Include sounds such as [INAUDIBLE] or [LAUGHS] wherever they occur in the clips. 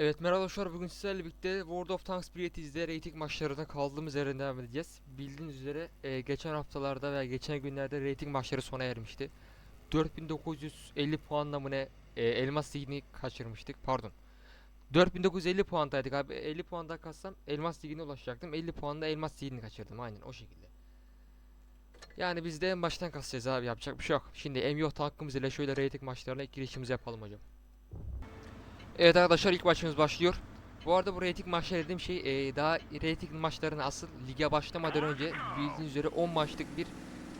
Evet merhaba arkadaşlar bugün sizlerle birlikte World of Tanks 1.7'de rating maçlarına kaldığımız yerden devam edeceğiz. Bildiğiniz üzere e, geçen haftalarda veya geçen günlerde rating maçları sona ermişti. 4950 puanla mı e, Elmas Ligi'ni kaçırmıştık pardon. 4950 puandaydık abi 50 puanda katsam Elmas Ligi'ne ulaşacaktım 50 puanda Elmas Ligi'ni kaçırdım aynen o şekilde. Yani biz de en baştan kasacağız abi yapacak bir şey yok. Şimdi Emyoh tankımız ile şöyle rating maçlarına girişimizi yapalım hocam. Evet arkadaşlar ilk maçımız başlıyor. Bu arada bu rating maçları dediğim şey eee, daha rating maçlarına asıl lige başlamadan önce bildiğiniz üzere 10 maçlık bir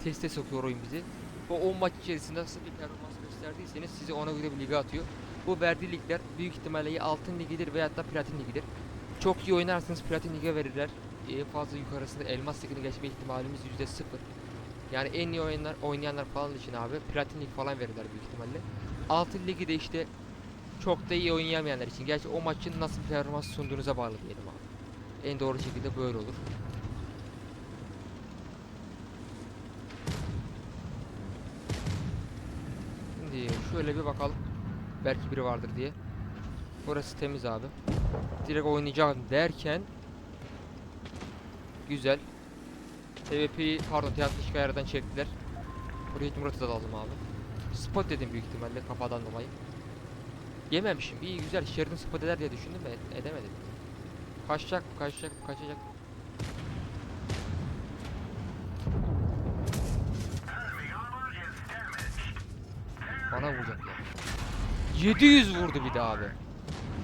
teste sokuyor oyun bizi. Bu 10 maç içerisinde nasıl bir performans gösterdiyseniz sizi ona göre bir lige atıyor. Bu verdiği ligler büyük ihtimalle ya altın ligidir veyahut da platin ligidir. Çok iyi oynarsanız platin lige verirler. En fazla yukarısında elmas ligini geçme ihtimalimiz %0. Yani en iyi oynayanlar, oynayanlar falan için abi platin lig falan verirler büyük ihtimalle. Altın ligi de işte çok da iyi oynayamayanlar için. Gerçi o maçın nasıl bir performans sunduğunuza bağlı diyelim abi. En doğru şekilde böyle olur. Şimdi şöyle bir bakalım. Belki biri vardır diye. Burası temiz abi. Direkt oynayacağım derken Güzel. TVP'yi pardon tiyatro şikayetten çektiler. Buraya Murat'ı da aldım abi. Spot dedim büyük ihtimalle kafadan dolayı. Yememişim. İyi güzel. Sheridan spot eder diye düşündüm de edemedim. Kaçacak mı? Kaçacak mı? Kaçacak mı? Bana vuracak ya. 700 vurdu bir de abi.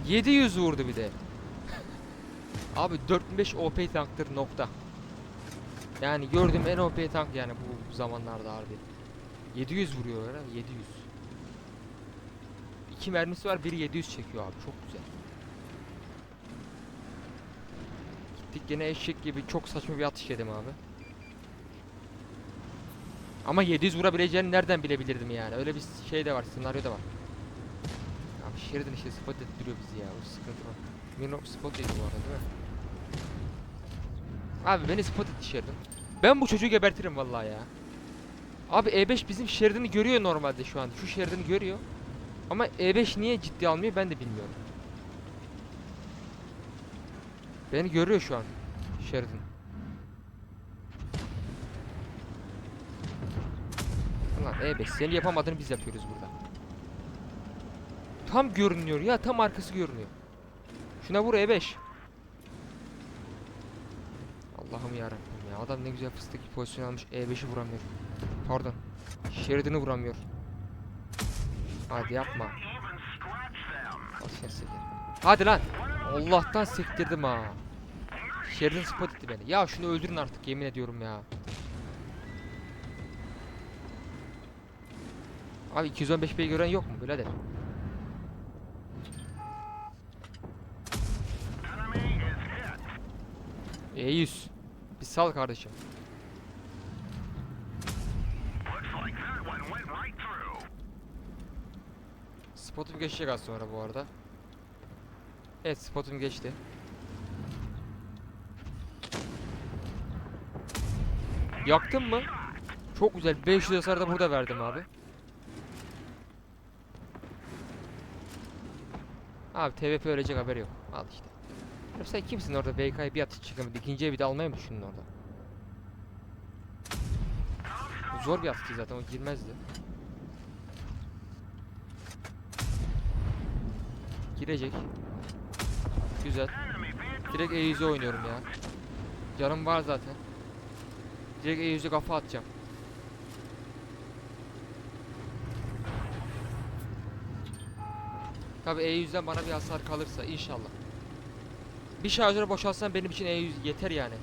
700 vurdu bir de. [LAUGHS] abi 4005 OP tanktır nokta. Yani gördüğüm en OP tank yani bu zamanlarda harbi. 700 vuruyor ya 700. İki mermisi var biri 700 çekiyor abi çok güzel. Gittik gene eşek gibi çok saçma bir atış yedim abi. Ama 700 vurabileceğini nereden bilebilirdim yani öyle bir şey de var senaryo da var. Abi Sheridan işte spot ettiriyor bizi ya o sıkıntı var. Minor spot yedi bu arada değil mi? Abi beni spot etti Sheridan. Ben bu çocuğu gebertirim vallahi ya. Abi E5 bizim Sheridan'ı görüyor normalde şu an. Şu Sheridan'ı görüyor. Ama E5 niye ciddi almıyor ben de bilmiyorum. Beni görüyor şu an Sheridan. Ulan E5 seni yapamadığını biz yapıyoruz burada. Tam görünüyor ya tam arkası görünüyor. Şuna vur E5. Allah'ım yarabbim ya adam ne güzel fıstık pozisyon almış E5'i vuramıyor. Pardon. Sheridan'ı vuramıyor. Hadi yapma. Sekir. Hadi lan. Allah'tan sektirdim ha. Sheridan spot etti beni. Ya şunu öldürün artık yemin ediyorum ya. Abi 215 bey gören yok mu birader? E100. Bir sal kardeşim. Spotum geçecek az sonra bu arada. Evet spotum geçti. Yaktın mı? Çok güzel. 500 hasar da burada verdim abi. Abi TVP ölecek haberi yok. Al işte. Ya sen kimsin orada BK'ya bir atış çıkamadı. İkinciye bir de almayı mı düşündün orada? Zor bir atıştı zaten o girmezdi. Girecek. Güzel. Direkt E100'e oynuyorum ya. Canım var zaten. Direkt E100'e kafa atacağım. Tabi E100'den bana bir hasar kalırsa inşallah. Bir şarjörü boşaltsam benim için E100 yeter yani.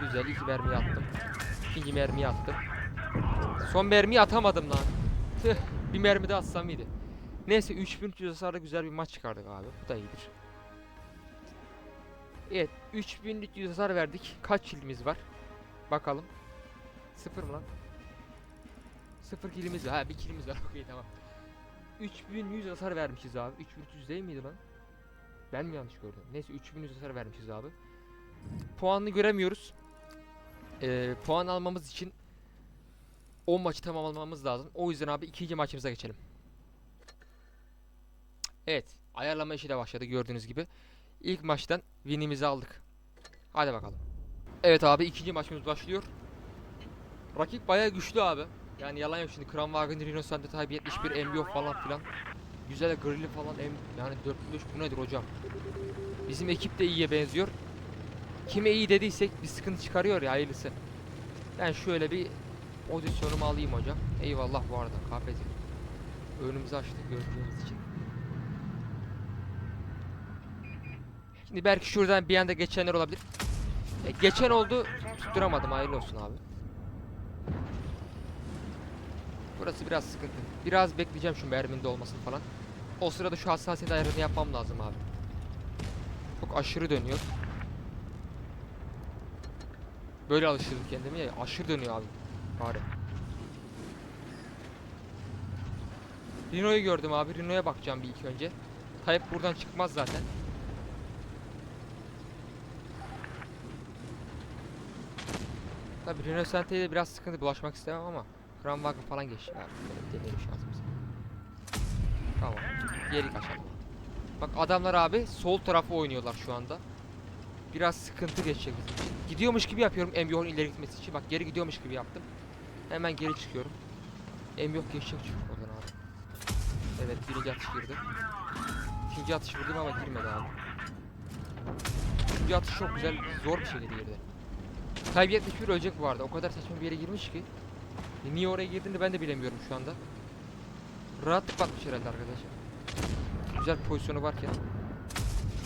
Güzel iki mermi attım. İkinci mermiyi attım. Son mermiyi atamadım lan. Tüh bir mermi de atsam iyiydi. Neyse 3300 hasarda güzel bir maç çıkardık abi. Bu da iyidir. Evet 3300 hasar verdik. Kaç kilimiz var? Bakalım. Sıfır mı lan? Sıfır kilimiz var. Ha bir kilimiz var. [LAUGHS] Okey tamam. 3100 hasar vermişiz abi. 3300 değil miydi lan? Ben mi yanlış gördüm? Neyse 3100 hasar vermişiz abi. Puanını göremiyoruz. Ee, puan almamız için 10 maçı tamamlamamız lazım. O yüzden abi ikinci maçımıza geçelim. Evet. Ayarlama işi de başladı gördüğünüz gibi. İlk maçtan winimizi aldık. Hadi bakalım. Evet abi ikinci maçımız başlıyor. Rakip bayağı güçlü abi. Yani yalan yok şimdi Kranwagen, Renault Santa Type 71, MBO falan filan. Güzel grilli falan M yani 405 bu nedir hocam? Bizim ekip de iyiye benziyor. Kime iyi dediysek bir sıkıntı çıkarıyor ya hayırlısı. Ben şöyle bir pozisyonumu alayım hocam. Eyvallah bu arada KPZ. Önümüzü açtı gördüğünüz için. Şimdi belki şuradan bir anda geçenler olabilir. E, geçen oldu tutturamadım hayırlı olsun abi. Burası biraz sıkıntı. Biraz bekleyeceğim şu merminde olmasını falan. O sırada şu hassasiyet ayarını yapmam lazım abi. Çok aşırı dönüyor. Böyle alıştırdım kendimi ya. Aşırı dönüyor abi. Bari. Rino'yu gördüm abi. Rino'ya bakacağım bir ilk önce. Tayyip buradan çıkmaz zaten. Tabi Renault Sente'ye de biraz sıkıntı bulaşmak istemem ama Kranwagen falan geç. Ya, böyle bir deneyelim şansımızı. Tamam. Geri kaçalım. Bak adamlar abi sol tarafı oynuyorlar şu anda. Biraz sıkıntı geçecek bizim için. Gidiyormuş gibi yapıyorum MBO'nun ileri gitmesi için. Bak geri gidiyormuş gibi yaptım. Hemen geri çıkıyorum. MBO geçecek çünkü oradan abi. Evet birinci atış girdi. İkinci atış vurdum ama girmedi abi. Üçüncü atış çok güzel, zor bir şekilde girdi. Type 71 ölecek arada. O kadar saçma bir yere girmiş ki. E, niye oraya girdiğini ben de bilemiyorum şu anda. Rahatlık batmış herhalde arkadaşlar. Güzel bir pozisyonu varken.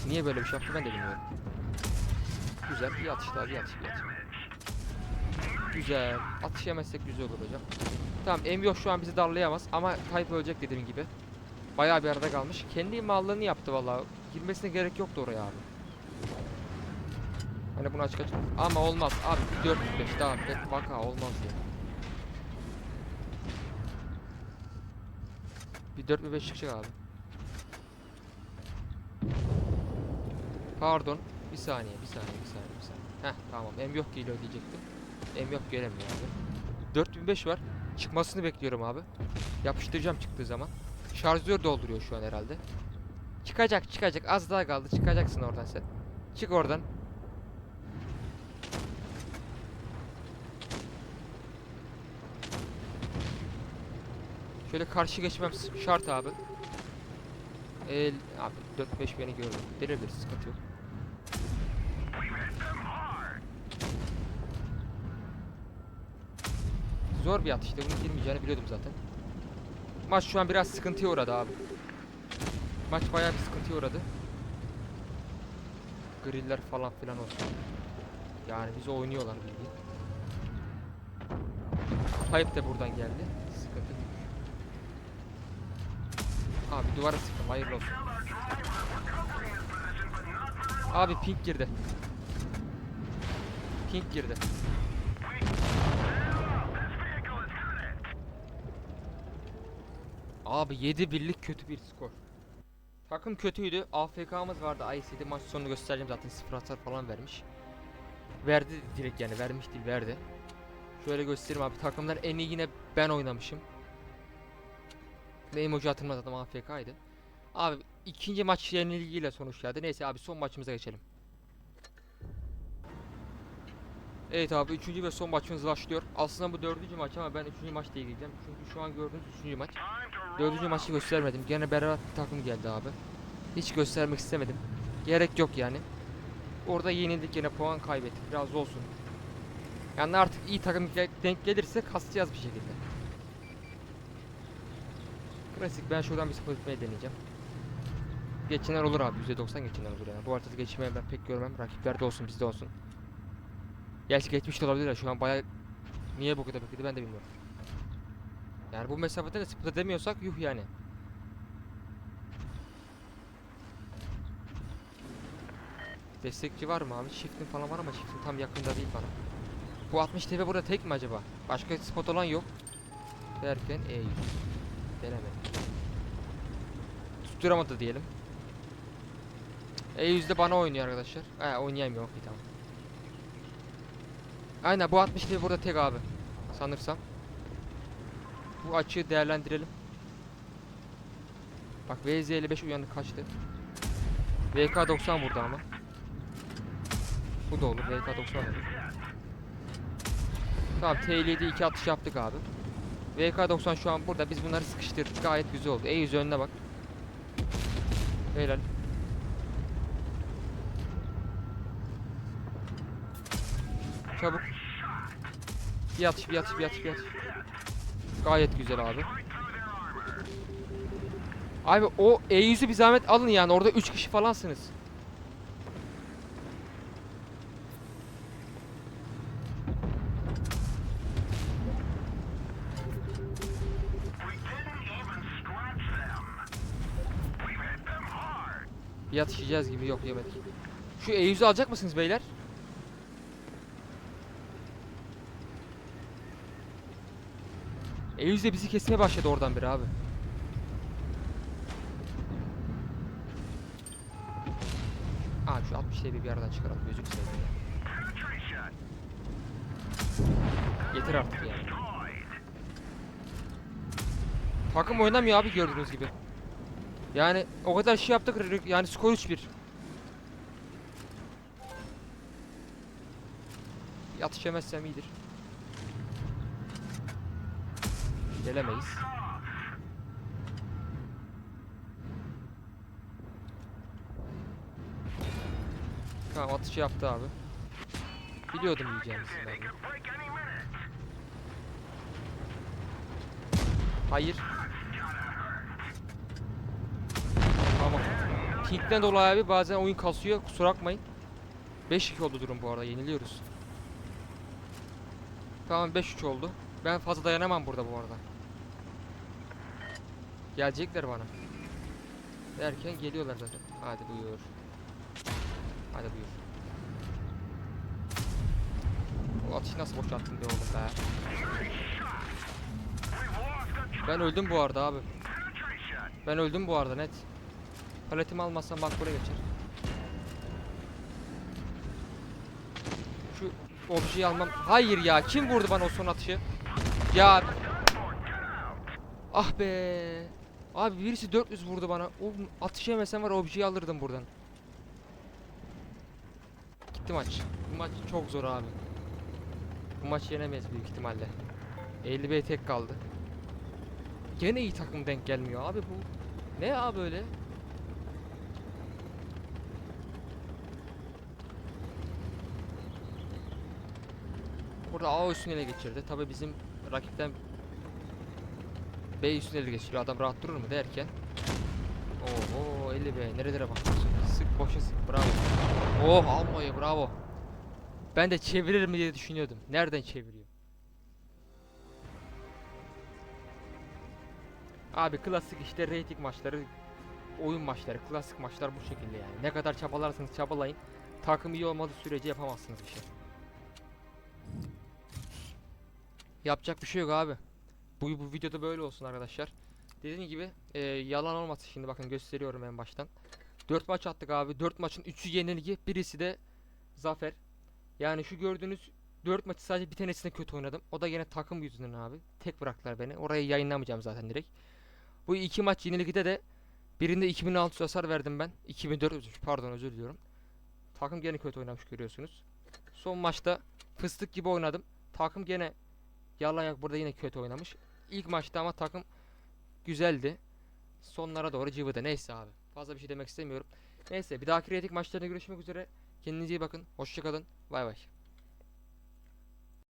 Niye böyle bir şey yaptı ben de bilmiyorum. Güzel bir atış daha bir atış bir atış. Güzel. Atış yemezsek güzel olur hocam. Tamam Emyo şu an bizi darlayamaz ama Type ölecek dediğim gibi. Bayağı bir arada kalmış. Kendi mallığını yaptı vallahi. Girmesine gerek yoktu oraya abi. Hani bunu açık açık. Ama olmaz abi 405 tamam bet vaka olmaz ya. Bir 405 çıkacak abi. Pardon. Bir saniye, bir saniye, bir saniye, bir saniye. Heh tamam. Em yok geliyor diyecektim. Em yok gelemiyor abi. 4005 var. Çıkmasını bekliyorum abi. Yapıştıracağım çıktığı zaman. Şarjör dolduruyor şu an herhalde. Çıkacak, çıkacak. Az daha kaldı. Çıkacaksın oradan sen. Çık oradan. Şöyle karşı geçmem şart abi. El abi 4-5 beni gördü. Denebilir sıkıntı yok. Zor bir atıştı. Bunun girmeyeceğini biliyordum zaten. Maç şu an biraz sıkıntıya uğradı abi. Maç bayağı bir sıkıntıya uğradı. Griller falan filan olsun. Yani bizi oynuyorlar bildiğin. Pipe de buradan geldi. Sıkıntı büyük. Abi duvara sıktım hayırlı olsun. Abi pink girdi. Pink girdi. Abi 7 birlik kötü bir skor. Takım kötüydü. AFK'mız vardı. IC'de maç sonunu göstereceğim zaten 0 hasar falan vermiş. Verdi direkt yani vermiş değil verdi. Şöyle göstereyim abi takımlar en iyi yine ben oynamışım. Ve emoji atılmaz adam AFK'ydı. Abi ikinci maç yenilgiyle sonuç geldi. Neyse abi son maçımıza geçelim. Evet abi üçüncü ve son maçımız başlıyor. Aslında bu dördüncü maç ama ben üçüncü maç diye gireceğim. Çünkü şu an gördüğünüz üçüncü maç. Dördüncü maçı göstermedim. Gene berbat bir takım geldi abi. Hiç göstermek istemedim. Gerek yok yani. Orada yenildik yine puan kaybettik. Biraz olsun. Yani artık iyi takım denk gelirse kasacağız bir şekilde. Klasik ben şuradan bir spot etmeyi deneyeceğim. Geçenler olur abi %90 geçenler olur yani. Bu haritada geçmeyi ben pek görmem. Rakiplerde olsun bizde olsun. Gerçi geçmiş de olabilir ya şu an bayağı niye bu kadar bekledi ben de bilmiyorum. Yani bu mesafede de spot edemiyorsak yuh yani. Destekçi var mı abi? Shift'in falan var ama shift'in tam yakında değil bana. Bu 60 TV burada tek mi acaba? Başka spot olan yok. Derken E100. Deneme. Tutturamadı diyelim. E100 de bana oynuyor arkadaşlar. He oynayamıyor. Okey tamam. Aynen bu 60 TV burada tek abi. Sanırsam. Bu açığı değerlendirelim. Bak VZ55 uyanık kaçtı. VK90 burada ama. Bu da olur. VK90 olur. Tamam T7'de iki atış yaptık abi. VK90 şu an burada. Biz bunları sıkıştırdık. Gayet güzel oldu. E yüz önüne bak. Helal. Bir atış, bir atış, bir atış, bir atış. Gayet güzel abi. Abi o E100'ü bir zahmet alın yani. Orada 3 kişi falansınız. Yiyeceğiz gibi yok yemedik. Şu E100'ü alacak mısınız beyler? E100 de bizi kesmeye başladı oradan biri abi. Aa şu 60 bir yerden çıkaralım gözük seveyim ya. Yeter artık yani. Takım oynamıyor abi gördüğünüz gibi. Yani o kadar şey yaptık yani skor 3-1. Bir atış yemezsem iyidir. Gelemeyiz. Tamam atışı yaptı abi. Biliyordum yiyeceğimizi ben. Hayır. Tamam. Pink'ten dolayı abi bazen oyun kasıyor. Kusura bakmayın. 5-2 oldu durum bu arada. Yeniliyoruz. Tamam 5-3 oldu. Ben fazla dayanamam burada bu arada. Gelecekler bana. Derken geliyorlar zaten. Hadi buyur. Hadi buyur. O atışı nasıl boşalttın be oğlum be. Ben öldüm bu arada abi. Ben öldüm bu arada net. Paletimi almazsam bak buraya geçer. Şu objeyi almam. Hayır ya kim vurdu bana o son atışı? Ya. Ah be. Abi birisi 400 vurdu bana. O atış yemesem var objeyi alırdım buradan. Gitti maç. Bu maç çok zor abi. Bu maç yenemeyiz büyük ihtimalle. 50 B tek kaldı. Gene iyi takım denk gelmiyor abi bu. Ne abi böyle? Burada A üstünü ele geçirdi. Tabi bizim rakipten B üstünü ele geçiriyor. Adam rahat durur mu derken. Oo 50 B nerelere bakıyorsun? Sık boşa sık bravo. Oh almayı bravo. Ben de çevirir mi diye düşünüyordum. Nereden çeviriyor? Abi klasik işte rating maçları, oyun maçları, klasik maçlar bu şekilde yani. Ne kadar çabalarsanız çabalayın. Takım iyi olmadığı sürece yapamazsınız bir şey. Yapacak bir şey yok abi. Bu, bu videoda böyle olsun arkadaşlar. Dediğim gibi e, yalan olmasın şimdi bakın gösteriyorum en baştan. 4 maç attık abi. 4 maçın 3'ü yenilgi, birisi de zafer. Yani şu gördüğünüz 4 maçı sadece bir tanesinde kötü oynadım. O da yine takım yüzünden abi. Tek bıraktılar beni. Orayı yayınlamayacağım zaten direkt. Bu iki maç yenilgide de birinde 2600 hasar verdim ben. 2400 pardon özür diliyorum. Takım gene kötü oynamış görüyorsunuz. Son maçta fıstık gibi oynadım. Takım gene yalan yok burada yine kötü oynamış. İlk maçta ama takım güzeldi. Sonlara doğru cıvıdı. Neyse abi. Fazla bir şey demek istemiyorum. Neyse bir dahaki rating maçlarında görüşmek üzere. Kendinize iyi bakın. Hoşçakalın. Bay bay.